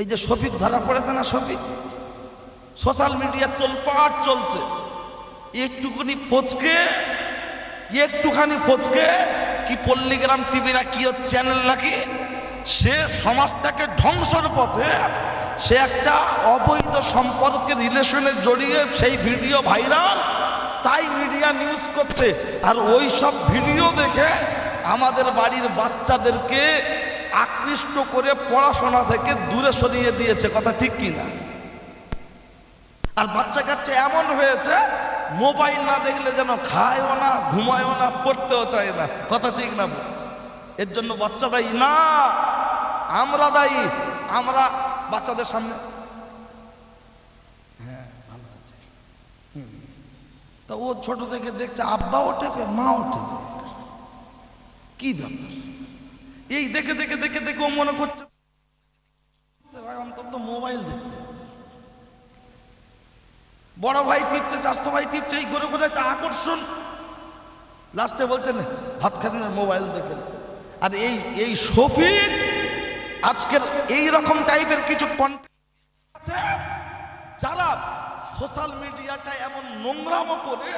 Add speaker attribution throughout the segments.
Speaker 1: এই যে শফিক ধরা পড়েছে না শফিক? সোশ্যাল মিডিয়া তোলপাট চলছে। একটুখানি ফচকে একটুখানি ফচকে, কি পল্লীগ্রাম টিভিরা কি চ্যানেল নাকি? সে সমাজটাকে ধ্বংসের পথে সে একটা অবৈধ সম্পর্কে রিলেশনে জড়িয়ে সেই ভিডিও ভাইরাল তাই মিডিয়া নিউজ করছে। আর ওই সব ভিডিও দেখে আমাদের বাড়ির বাচ্চাদেরকে আকৃষ্ট করে পড়াশোনা থেকে দূরে সরিয়ে দিয়েছে, কথা ঠিক কিনা? আর বাচ্চা কাচ্চা এমন হয়েছে, মোবাইল না দেখলে যেন খায়ও না, ঘুমায়ও না, পড়তেও চায় না, কথা ঠিক না এর জন্য বাচ্চা দায়ী না আমরা দায়ী, আমরা বাচ্চাদের সামনে। হ্যাঁ ভালো আছে। তা ও ছোট থেকে দেখছে, আব্বাও টেপে, মাও টেপে। কি ব্যাপার? এই দেখে দেখে দেখে দেখে ও মনে করছে। অন্তত মোবাইল দেখতে। বড় ভাই টিপছে চাষতো ভাই টিপছে এই করে করে একটা আকর্ষণ। লাস্টে বলছেন, ভাত খান মোবাইল দেখেন। আর এই এই শফিক আজকের এই রকম টাইপের কিছু কন্টেন্ট আছে, যারা সোশ্যাল মিডিয়াটা এমন নোংরামো করে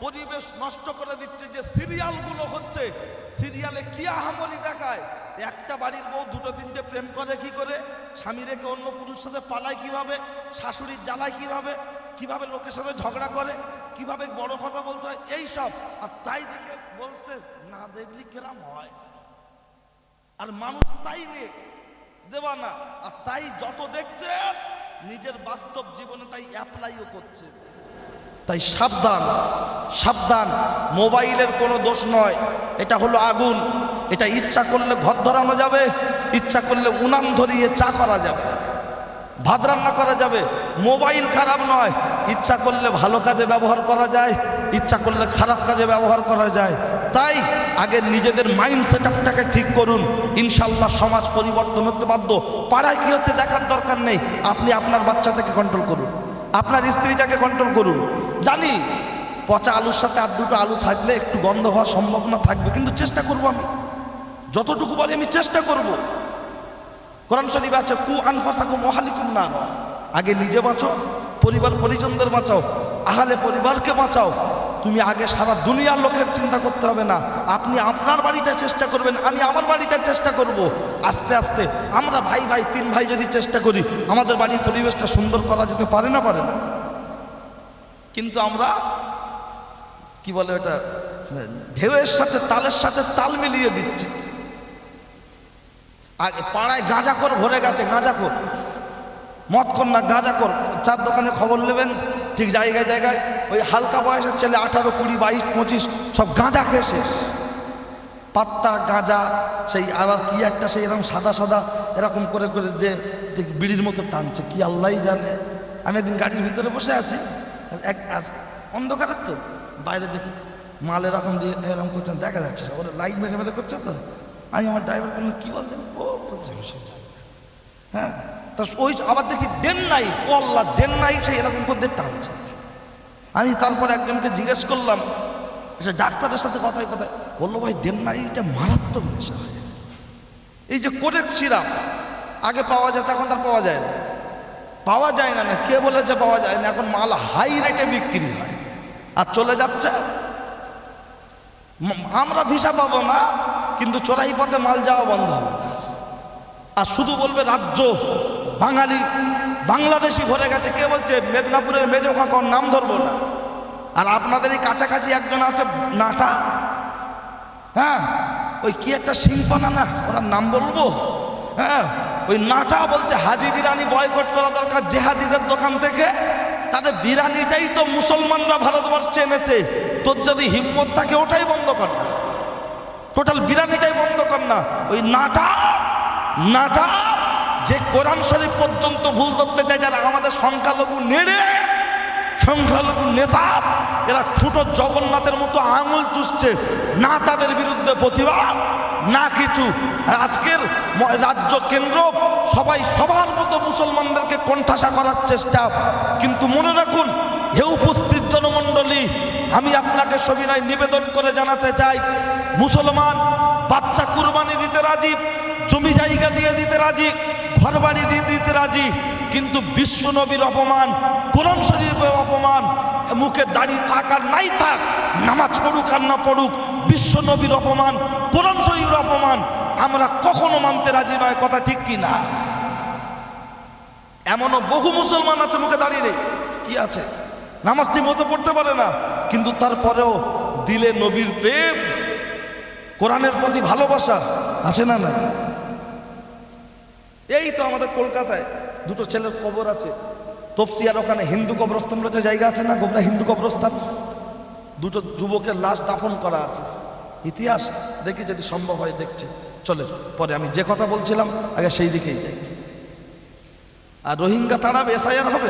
Speaker 1: পরিবেশ নষ্ট করে দিচ্ছে যে সিরিয়ালগুলো হচ্ছে, সিরিয়ালে কি আহামরি দেখায়? একটা বাড়ির বউ দুটো তিনটে প্রেম করে কি করে? স্বামী রেখে অন্য পুরুষ সাথে পালায় কীভাবে? শাশুড়ির জ্বালায় কীভাবে? কীভাবে লোকের সাথে ঝগড়া করে? কীভাবে বড় কথা বলতে হয়? এই সব। আর তাই দেখে বলছে, না দেখলি কেরাম হয়। আর মানুষ তাই নেই দেবা না। আর তাই যত দেখছে, নিজের বাস্তব জীবনে তাই অ্যাপ্লাইও করছে। তাই সাবধান সাবধান। মোবাইলের কোনো দোষ নয়। এটা হলো আগুন। এটা ইচ্ছা করলে ঘর ধরানো যাবে, ইচ্ছা করলে উনান ধরিয়ে চা করা যাবে। ভাত রান্না করা যাবে। মোবাইল খারাপ নয়। ইচ্ছা করলে ভালো কাজে ব্যবহার করা যায়, ইচ্ছা করলে খারাপ কাজে ব্যবহার করা যায়। তাই আগে নিজেদের মাইন্ড সেট আপটাকে ঠিক করুন। ইনশাল্লাহ সমাজ পরিবর্তন হতে বাধ্য। পাড়ায় কি হতে দেখার দরকার নেই। আপনি আপনার বাচ্চাটাকে কন্ট্রোল করুন। আপনার স্ত্রীটাকে কন্ট্রোল করুন। জানি, পচা আলুর সাথে আর দুটো আলু থাকলে একটু গন্ধ হওয়ার সম্ভাবনা থাকবে, কিন্তু চেষ্টা করব আমি। যতটুকু বলি আমি চেষ্টা করব। কোরআন শরীফ আছে, কু আনফাসাকু মহালিকুম না আগে নিজে বাঁচো পরিবার পরিজনদের বাঁচাও আহালে পরিবারকে বাঁচাও। তুমি আগে সারা দুনিয়ার লোকের চিন্তা করতে হবে না। আপনি আপনার বাড়িটা চেষ্টা করবেন, আমি আমার বাড়িটা চেষ্টা করব। আস্তে আস্তে আমরা ভাই ভাই, তিন ভাই যদি চেষ্টা করি, আমাদের বাড়ির পরিবেশটা সুন্দর করা যেতে পারে না পারে না? কিন্তু আমরা, কি বলে ওটা, ঢেউয়ের সাথে, তালের সাথে তাল মিলিয়ে দিচ্ছি। আগে পাড়ায় গাঁজাখোর ভরে গেছে, গাঁজাখোর। মদ কর না, গাঁজাখোর। চার দোকানে খবর নেবেন ঠিক জায়গায় জায়গায় ওই হালকা বয়সের ছেলে আঠারো, কুড়ি, বাইশ, পঁচিশ, সব গাঁজা খেয়ে শেষ। পাত্তা, গাঁজা, সেই আবার কি একটা সেই এরকম সাদা সাদা এরকম করে করে ঠিক বিড়ির মতো টানছে, কি আল্লাহই জানে। আমি একদিন গাড়ির ভিতরে বসে আছি এক, আর অন্ধকারের তো, বাইরে দেখি মাল এরকম দিয়ে এরকম করছেন দেখা যাচ্ছে ওরা লাইট মেরে মেরে করছে তো। আমি আমার ড্রাইভার বললাম, কী বলছেন? ও বলছে। হ্যাঁ? তা ওই আবার দেখি ডেন নাই, ও আল্লাহ ডেন নাই, সে এরকম করে টানছে। আমি তারপর একজনকে জিজ্ঞেস করলাম সে ডাক্তারের সাথে কথায় কথায়, বলল, ভাই ডেন নাই, এটা মারাত্মক নেশা। এই যে কোরেক্স সিরাপ, আগে পাওয়া যেত, এখন তার পাওয়া যায় না। পাওয়া যায় না না, কে বলেছে পাওয়া যায় না, এখন মাল হাই রেটে বিক্রি হয়। আর চলে যাচ্ছে আমরা ভিসা পাবো না, কিন্তু চোরাই পথে মাল যাওয়া বন্ধ হবে। আর শুধু বলবে রাজ্য বাঙালি, বাংলাদেশি ভরে গেছে। কে বলছে, মেদিনীপুরের মেজো কাকার নাম ধরবো না। আর আপনাদের এই কাছাকাছি একজন আছে, নাটা। হ্যাঁ ওই কি একটা সিংপানা না ওরা নাম বলব? হ্যাঁ ওই নাটা বলছে, হাজি বিরিয়ানি বয়কট করা দরকার জেহাদিদের দোকান থেকে। তাদের বিরানিটাই তো মুসলমানরা ভারতবর্ষে এনেছে। তোর যদি হিম্মত থাকে, ওটাই বন্ধ কর না। টোটাল বিরিয়ানিটাই বন্ধ কর না। ওই নাটা নাটা। যে কোরআন শরীফ পর্যন্ত ভুল ধরতে চায় যারা আমাদের সংখ্যালঘু নেড়ে, সংখ্যালঘু নেতা, এরা ছোট জগন্নাথের মতো আঙুল চুষছে, না তাদের বিরুদ্ধে প্রতিবাদ, না কিছু। আজকের রাজ্য কেন্দ্র, সবাই সবার মতো মুসলমানদেরকে কণ্ঠাসা করার চেষ্টা। কিন্তু মনে রাখুন হে উপস্থিত জনমণ্ডলী, আমি আপনাকে সবিনয় নিবেদন করে জানাতে চাই, মুসলমান বাচ্চা কুরবানি দিতে রাজি জমি জায়গা দিয়ে দিতে রাজি ঘর বাড়ি দিয়ে দিতে রাজি, কিন্তু বিশ্ব নবীর অপমান, কোরআন শরীফের অপমান, মুখে দাড়ি থাক আর নাই থাক, নামাজ পড়ুক আর না পড়ুক, বিশ্ব নবীর অপমান, কোরআন শরীফের অপমান, আমরা কখনো মানতে রাজি নয়, কথা ঠিক কি না? এমনও বহু মুসলমান আছে মুখে দাঁড়িয়ে নেই, কি আছে? নামাজ ঠিক মতো পড়তে পারে না, কিন্তু তারপরেও দিলে নবীর প্রেম, কোরআনের প্রতি ভালোবাসা, আছে না না এই তো আমাদের কলকাতায় দুটো ছেলের কবর আছে। তপসিয়ার ওখানে হিন্দু কবরস্থান রয়েছে জায়গা আছে না? গোবরা হিন্দু কবরস্থান। দুটো যুবকের লাশ দাফন করা আছে। ইতিহাস দেখি যদি সম্ভব হয়, দেখছে। চলে পরে আমি যে কথা বলছিলাম, আগে সেই দিকেই যাই। আর রোহিঙ্গা তাড়াবে, এসআইআর হবে?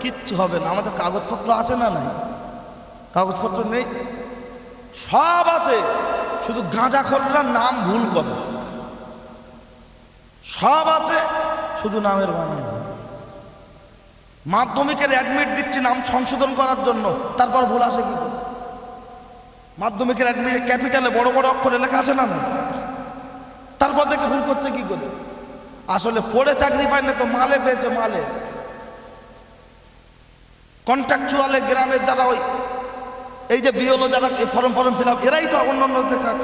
Speaker 1: কিচ্ছু হবে না। আমাদের কাগজপত্র আছে না নাই? কাগজপত্র নেই? সব আছে। শুধু গাঁজা গাঁজাখোররা নাম ভুল করে। সব আছে, শুধু নামের বানানো মাধ্যমিকের অ্যাডমিট দিচ্ছি নাম সংশোধন করার জন্য, তারপর ভুল আসে কি করে? মাধ্যমিকের অ্যাডমিট ক্যাপিটালে বড় বড় অক্ষরে লেখা আছে না না তারপর দেখে ভুল করছে কি করে? আসলে পড়ে চাকরি পায় না তো মালে পেয়েছে মালে। কন্ট্রাকচুয়ালে গ্রামের যারা ওই এই যে বিওলো যারা ফর্ম ফর্ম ফিল আপ এরাই তো অন্য অন্য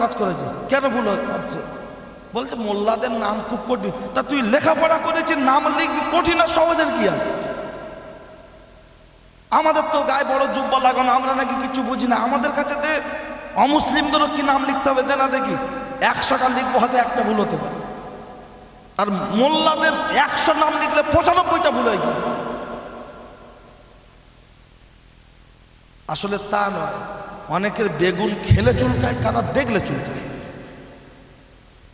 Speaker 1: কাজ করেছে। কেন ভুল হচ্ছে? বলছে, মোল্লাদের নাম খুব কঠিন। তা তুই লেখাপড়া করেছিস, নাম লিখবি, কঠিন আর সহজের কি আছে? আমাদের তো গায়ে বড় জুব্বা লাগানো, আমরা নাকি কিছু বুঝি না। আমাদের কাছে দে, অমুসলিমদেরও কি নাম লিখতে হবে? দে না দেখি। একশোটা লিখব হয়তো একটা ভুল হতে পারে। আর মোল্লাদের একশো নাম লিখলে পঁচানব্বইটা ভুল হয়ে আসলে তা নয়, অনেকের বেগুন খেলে চুলকায় কারা দেখলে চুলকায়।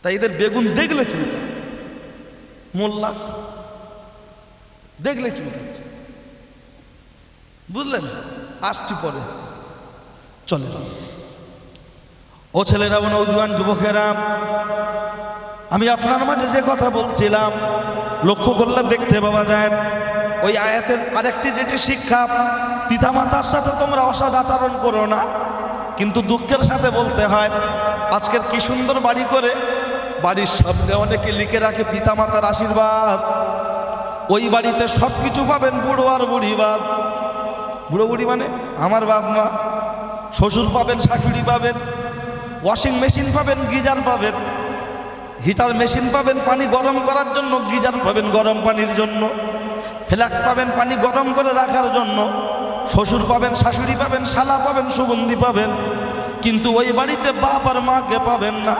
Speaker 1: তাই এদের বেগুন দেখলে চুলকায় মোল্লা দেখলে চুলকাচ্ছে বুঝলেন? আসছি পরে। চলে ও ছেলেরা, ও নৌজুয়ান যুবকেরা, আমি আপনার মাঝে যে কথা বলছিলাম, লক্ষ্য করলে দেখতে পাওয়া যায়, ওই আয়াতের আরেকটি যেটি শিক্ষা, পিতামাতার সাথে তোমরা অসৎ আচরণ করো না, কিন্তু দুঃখের সাথে বলতে হয়, আজকের কি সুন্দর বাড়ি করে বাড়ির সামনে অনেকে লিখে রাখে পিতা মাতার আশীর্বাদ। ওই বাড়িতে সব কিছু পাবেন বুড়ো আর বুড়ি বাপ। বুড়ো বুড়ি মানে আমার বাপ মা। শ্বশুর পাবেন, শাশুড়ি পাবেন ওয়াশিং মেশিন পাবেন, গিজার পাবেন। হিটার মেশিন পাবেন, পানি গরম করার জন্য, গিজার পাবেন গরম পানির জন্য। ফ্ল্যাক্স পাবেন, পানি গরম করে রাখার জন্য। শ্বশুর পাবেন, শাশুড়ি পাবেন, শালা পাবেন, সুগন্ধি পাবেন। কিন্তু ওই বাড়িতে বাপ আর মাকে পাবেন না।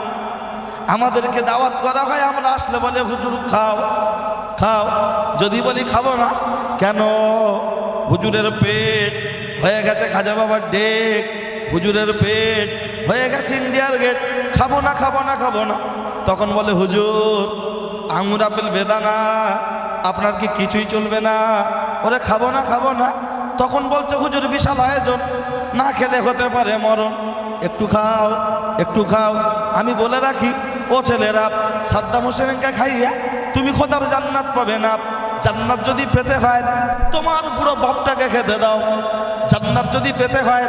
Speaker 1: আমাদেরকে দাওয়াত করা হয়, আমরা আসলে বলে, হুজুর, খাও খাও। যদি বলি, খাব না। কেন? হুজুরের পেট হয়ে গেছে খাজা বাবার ডেক। হুজুরের পেট হয়ে গেছে ইন্ডিয়ার গেট। খাব না খাব না খাব না। তখন বলে, হুজুর, আঙুর আপেল বেদানা। আপনার কি কিছুই চলবে না? ওরে, খাব না খাব না। তখন বলছে, হুজুর, বিশাল আয়োজন। না খেলে হতে পারে মরণ। একটু খাও একটু খাও। আমি বলে রাখি ও ছেলেরা, সাদ্দাম হোসেনকে খাইয়া তুমি খোদার জান্নাত পাবে না। জান্নাত যদি পেতে হয়, তোমার বুড়ো বাপটাকে খেতে দাও। জান্নাত যদি পেতে হয়,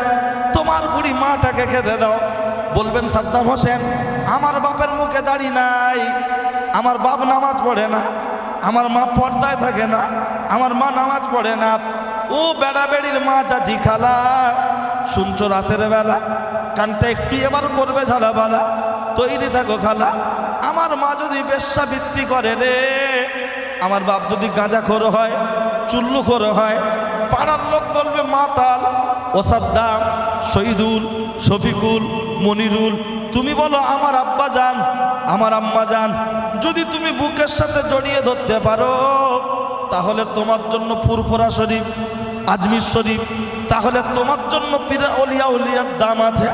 Speaker 1: তোমার বুড়ি মাটাকে খেতে দাও। বলবেন, সাদ্দাম হোসেন, আমার বাপের মুখে দাড়ি নাই। আমার বাপ নামাজ পড়ে না। আমার মা পর্দায় থাকে না। আমার মা নামাজ পড়ে না। ও বেড়া বেড়ির মা চাচি খালা, শুনছো রাতের বেলা? কানটা একটু এবার করবে ঝালাবালা তৈরি থাকো খালা। আমার মা যদি বেশ্যা বৃত্তি করে রে, আমার বাপ যদি গাঁজা খোর হয়, চুল্লু খোর হয়, পাড়ার লোক বলবে মাতাল ওসাদ্দাম শহীদুল, শফিকুল, মনিরুল, তুমি বলো আমার আব্বা যান, আমার আম্মা যান, যদি তুমি বুকের সাথে জড়িয়ে ধরতে পারো, তাহলে তোমার জন্য ফুরফুরা শরীফ, আজমির শরীফ, তাহলে তোমার জন্য পীরা অলিয়া উলিয়ার দাম আছে,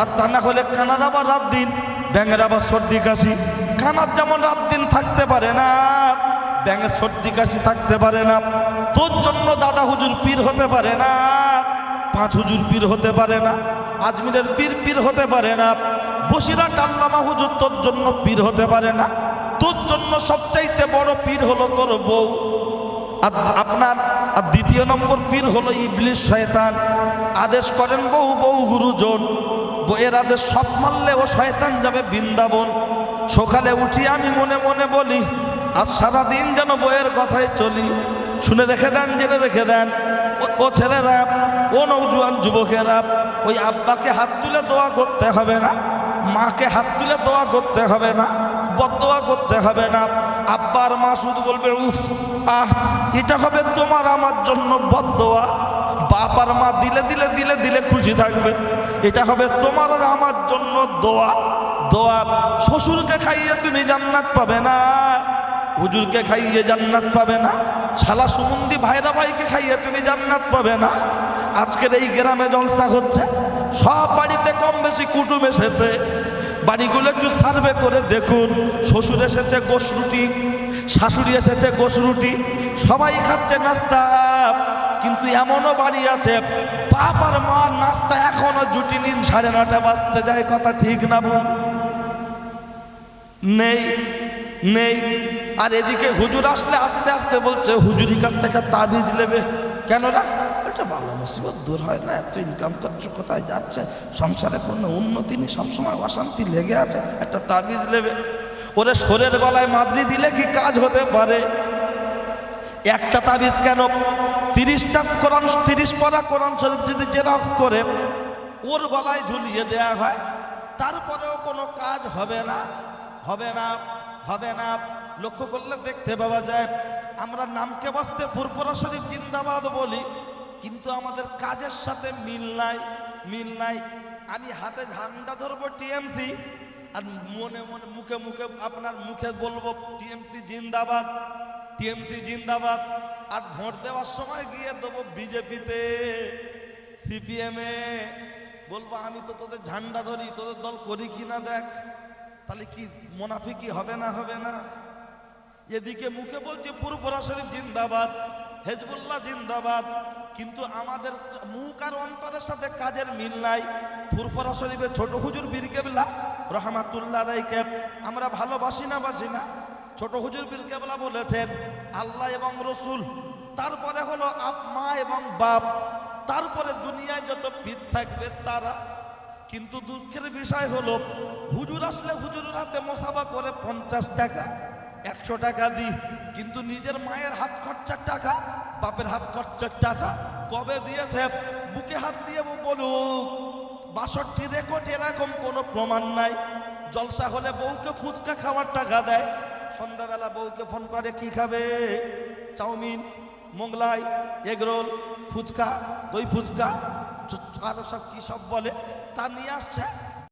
Speaker 1: আর তা না হলে কানার আবার রাত দিন ব্যাঙের আবার সর্দি কাশি। কানার যেমন রাত দিন থাকতে পারে না, ব্যাঙের সর্দি কাশি থাকতে পারে না, তোর জন্য দাদা হুজুর পীর হতে পারে না, পাঁচ হুজুর পীর হতে পারে না, আজমিরের পীর পীর হতে পারে না, বসিরা টাল্লামা হুজুর তোর জন্য পীর হতে পারে না, তোর জন্য সবচাইতে বড় পীর হলো তোর বউ। আর আপনার, আর দ্বিতীয় নম্বর পীর হলো ইবলিশ শয়তান। আদেশ করেন বহু বহু গুরুজন। বইয়ের আদেশ সব মানলে ও শয়তান যাবে বৃন্দাবন। সকালে উঠি আমি মনে মনে বলি, আজ সারাদিন যেন বইয়ের কথায় চলি। শুনে রেখে দেন, জেনে রেখে দেন, ও- ও ছেলেরা, ও নৌজুয়ান যুবকেরা, ওই আব্বাকে হাত তুলে দোয়া করতে হবে না, মাকে হাত তুলে দোয়া করতে হবে না, বদোয়া করতে হবে না। আব্বার মা শুধু বলবে, উফ, আহ, এটা হবে তোমার আমার জন্য বদোয়া। বাপ আর মা দিলে দিলে দিলে দিলে খুশি থাকবে। এটা হবে তোমার আর আমার জন্য দোয়া। দোয়া শ্বশুরকে খাইয়ে তুমি জান্নাত পাবে না, হুজুরকে খাইয়ে জান্নাত পাবে না, শালা সুমন্দি ভাইরা ভাইকে খাইয়ে তুমি জান্নাত পাবে না। আজকের এই গ্রামে জলসা হচ্ছে, সব বাড়িতে কম বেশি কুটুম এসেছে। বাড়িগুলো একটু সার্ভে করে দেখুন, শ্বশুর এসেছে গোশ রুটি, শাশুড়ি এসেছে গোশ রুটি, সবাই খাচ্ছে নাস্তা। কিন্তু এমনও বাড়ি আছে, বাপ আর মা নাস্তা এখনও জুটি নিন, সাড়ে নটা বাজতে যায়, কথা ঠিক না বোন নেই নেই। আর এদিকে হুজুর আসলে আস্তে আস্তে বলছে, হুজুরি কাছ থেকে তাবিজ নেবে। কেন না এটা ভালো মুসিবত দূর হয় না, এত ইনকাম করছ কোথায় যাচ্ছে? সংসারে কোনো উন্নতি নেই, সবসময় অশান্তি লেগে আছে, একটা তাবিজ নেবে। ওরে সোরের গলায় মাদরি দিলে কি কাজ হতে পারে? একটা তাবিজ কেন তিরিশটা কোরআন, তিরিশ পরা কোরআন শরীফ যদি জেরক্স করে, ওর গলায় ঝুলিয়ে দেয়া হয়, তারপরেও কোনো কাজ হবে না হবে না হবে না। লক্ষ্য করলে দেখতে পাওয়া যায়, আমরা নামকে বাঁচতে ফুরফুরা শরীফ জিন্দাবাদ বলি, কিন্তু আমাদের কাজের সাথে মিল নাই মিল নাই। আমি হাতে ঝান্ডা ধরবো টিএমসি, আর মনে মনে মুখে মুখে আপনার মুখে বলব, টিএমসি জিন্দাবাদ। টিএমসি জিন্দাবাদ। আর ভোট দেওয়ার সময় গিয়ে দেবো বিজেপিতে। সিপিএমে। বলব, আমি তো তোদের ঝান্ডা ধরি, তোদের দল করি কি না দেখ। তাহলে কি মোনাফিকি হবে না হবে না? এদিকে মুখে বলছে পুরপুরা শরীফ জিন্দাবাদ, হেজবুল্লাহ জিন্দাবাদ। কিন্তু আমাদের মুখ আর অন্তরের সাথে কাজের মিল নাই। ফুরফরা শরীফের ছোট হুজুর বীর কেবলা রহমাতুল্লাহ রাইকে আমরা ভালোবাসি না, বাসি না। ছোট হুজুর বীর কেবলা বলেছেন, আল্লাহ এবং রসুল, তারপরে হলো আপ, মা এবং বাপ, তারপরে দুনিয়ায় যত পীর থাকবে তারা। কিন্তু দুঃখের বিষয় হলো, হুজুর আসলে হুজুরের হাতে মশাবা করে পঞ্চাশ টাকা, একশো টাকা দিই, কিন্তু নিজের মায়ের হাত খরচার টাকা, বাপের হাত খরচার টাকা, কবে দিয়েছে? বুকে হাত দিয়ে বলুক, বাষট্টি রেকর্ড এরকম কোনো প্রমাণ নাই। জলসা হলে বউকে ফুচকা খাওয়ার টাকা দেয় সন্ধ্যাবেলা বউকে ফোন করে, কি খাবে? চাউমিন, মোগলাই এগরোল ফুচকা, দই ফুচকা আরও সব কি সব বলে? তা নিয়ে আসছে।